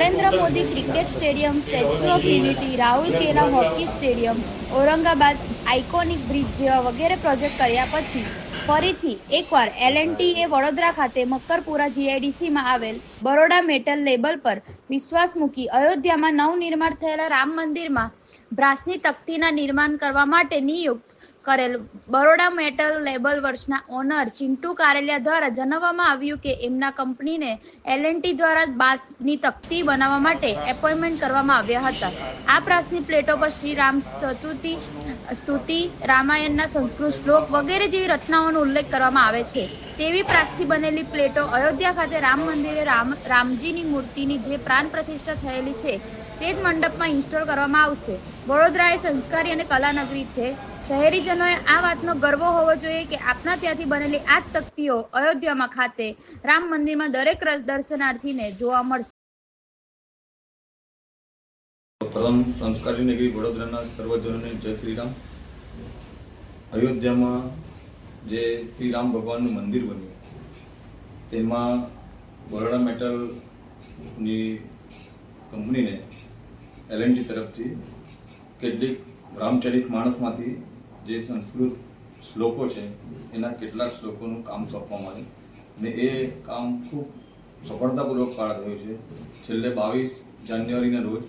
Narendra Modi cricket stadium, Statue of Unity, Rahul કેલા hockey stadium, Aurangabad iconic bridge જેવા વગેરે project કર્યા પછી ફરીથી એકવાર એલએનટી એ વડોદરા ખાતે મક્કરપુરા જીઆઈડીસીમાં આવેલ બરોડા મેટલ લેબલ પર વિશ્વાસ મૂકી અયોધ્યામાં નવનિર્માણ થયેલા રામ મંદિરમાં બ્રાસની તકતીના નિર્માણ કરવા માટે નિયુક્ત કરેલ બરોડા મેટલ લેબલ વર્ષના ઓનર ચિંટુ કારેલિયા દ્વારા જણાવવામાં આવ્યું કે એમના કંપનીને એલએનટી દ્વારા બાસની તકતી બનાવવા માટે એપોઇન્ટમેન્ટ કરવામાં આવ્યા હતા. આ પ્રાસની પ્લેટો પર શ્રી રામ સ્તુતિ સ્તુતિ, રામાયણના સંસ્કૃત શ્લોક વગેરે જેવી રચનાઓનો ઉલ્લેખ કરવામાં આવે છે. તેવી પ્રાસથી બનેલી પ્લેટો અયોધ્યા ખાતે રામ મંદિરે રામ, રામજીની મૂર્તિની જે પ્રાણ પ્રતિષ્ઠા થયેલી છે તે જ મંડપમાં ઇન્સ્ટોલ કરવામાં આવશે. વડોદરા એ સંસ્કારી અને કલાનગરી છે. શહેરીજનોએ આ વાતનો ગર્વ હોવો જોઈએ કે આપણા ત્યાંથી બનેલી આ તકતીઓ અયોધ્યામાં ખાતે રામ મંદિરમાં દરેક દર્શનાર્થીને જોવા મળશે. પ્રથમ સંસ્કારી નગરી વડોદરાના સર્વજનોને જય શ્રી રામ. અયોધ્યામાં જે શ્રી રામ ભગવાનનું મંદિર બન્યું, તેમાં બરોડા મેટલની કંપનીને એલએનજી તરફથી કેટલીક રામચરિત માણસમાંથી જે સંસ્કૃત શ્લોકો છે, એના કેટલાક શ્લોકોનું કામ સોંપવામાં આવ્યું. ને એ કામ ખૂબ સફળતાપૂર્વક પાર થયું છે. છેલ્લે બાવીસ જાન્યુઆરીના રોજ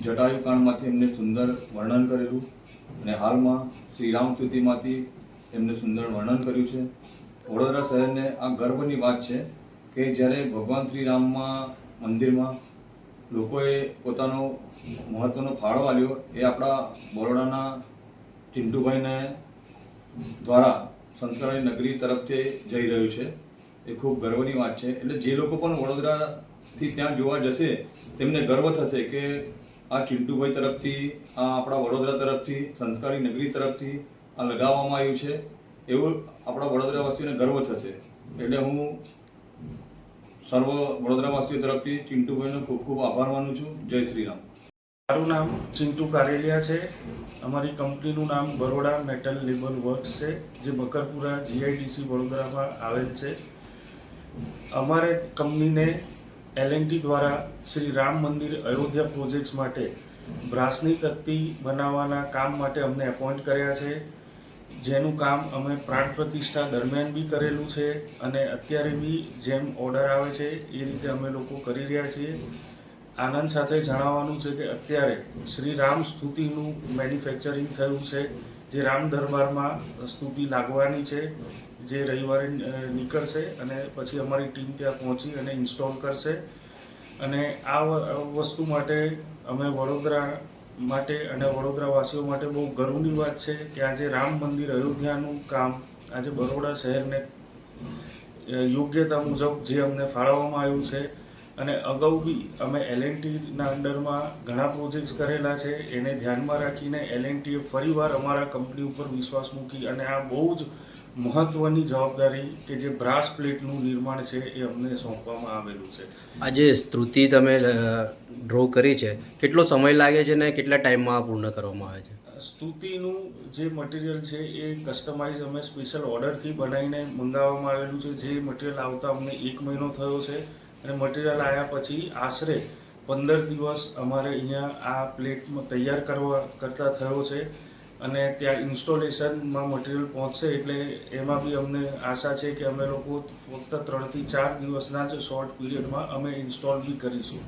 જટાયુ કાંડમાંથી એમને સુંદર વર્ણન કરેલું અને હાલમાં શ્રીરામ સ્તુતિમાંથી એમને સુંદર વર્ણન કર્યું છે. વડોદરા શહેરને આ ગર્વની વાત છે કે જ્યારે ભગવાન શ્રીરામમાં મંદિરમાં લોકોએ પોતાનો મહત્વનો ફાળો આપ્યો એ આપણા બરોડાના ચિંટુભાઈને દ્વારા સંસ્કારી નગરી તરફથી જઈ રહ્યું છે. એ ખૂબ ગર્વની વાત છે. એટલે જે લોકો પણ વડોદરાથી ત્યાં જોવા જશે, તેમને ગર્વ થશે કે આ ચિંટુભાઈ તરફથી, આ આપણા વડોદરા તરફથી, સંસ્કારી નગરી તરફથી આ લગાવવામાં આવ્યું છે. એવું આપણા વડોદરાવાસીઓને ગર્વ થશે. એટલે હું સર્વ વડોદરાવાસીઓ તરફથી ચિંટુભાઈનો ખૂબ ખૂબ આભાર માનું છું. જય શ્રી રામ મારું નામ ચિંટુ કારેલિયા છે. અમારી કંપનીનું નામ બરોડા મેટલ લેબલ વર્ક્સ છે, જે બકરપુરા જીઆઈડીસી વડોદરામાં આવેલ છે. અમારે કંપનીને એલએનટી દ્વારા શ્રી રામ મંદિર અયોધ્યા પ્રોજેક્ટ્સ માટે બ્રાસની તકતી બનાવવાના કામ માટે અમને એપોઇન્ટ કર્યા છે. જેનું કામ અમે પ્રાણ પ્રતિષ્ઠા દરમિયાન બી કરેલું છે અને અત્યારે બી જેમ ઓર્ડર આવે છે, એ રીતે અમે લોકો કરી રહ્યા છીએ. આનંદ સાથે જણાવવાનું છે કે અત્યારે શ્રી રામ સ્તુતિનું મેન્યુફેક્ચરિંગ થયું છે, જે રામ દરબારમાં સ્તુતિ લાગવાની છે, જે રવિવારે નીકળશે અને પછી અમારી ટીમ ત્યાં પહોંચી અને ઇન્સ્ટોલ કરશે. અને આ વસ્તુ માટે અમે વડોદરા માટે અને વડોદરાવાસીઓ માટે બહુ ગર્વની વાત છે કે આજે રામ મંદિર અયોધ્યાનું કામ આજે બરોડા શહેરને યોગ્યતા મુજબ જે અમને ફાળવવામાં આવ્યું છે અને અગાઉ બી અમે એલએનટીના અંડરમાં ઘણા પ્રોજેક્ટ્સ કરેલા છે, એને ધ્યાનમાં રાખીને એલએનટીએ ફરીવાર અમારા કંપની ઉપર વિશ્વાસ મૂકી અને આ બહુ જ મહત્ત્વની જવાબદારી કે જે બ્રાસ પ્લેટનું નિર્માણ છે એ અમને સોંપવામાં આવેલું છે. આજે સ્તુતિ તમે ડ્રો કરી છે કેટલો સમય લાગે છે ને કેટલા ટાઈમમાં પૂર્ણ કરવામાં આવે છે? સ્તુતિનું જે મટીરિયલ છે એ કસ્ટમાઇઝ અમે સ્પેશિયલ ઓર્ડરથી બનાવીને મંગાવવામાં આવેલું છે. જે મટીરિયલ આવતા અમને એક મહિનો થયો છે અને મટીરિયલ આવ્યા પછી આશરે પંદર દિવસ અમારે અહીંયા આ પ્લેટમાં તૈયાર કરવા કરતા થયો છે. અને ત્યાં ઇન્સ્ટોલેશનમાં મટીરિયલ પહોંચશે એટલે એમાં બી અમને આશા છે કે અમે લોકો ફક્ત ત્રણથી ચાર દિવસના જ શોર્ટ પીરિયડમાં અમે ઇન્સ્ટોલ બી કરીશું.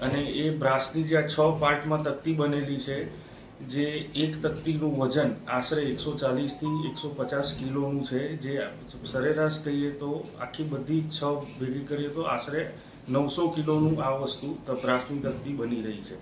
અને એ બ્રાસની જે આ છ પાર્ટમાં તકતી બનેલી છે, જે એક તકતીનું વજન આશરે એકસો ચાલીસથી એકસો પચાસ કિલોનું છે, જે સરેરાશ કહીએ તો આખી બધી છ ભેગી કરીએ તો આશરે નવસો કિલોનું આ વસ્તુ બ્રાસની તકતી બની રહી છે.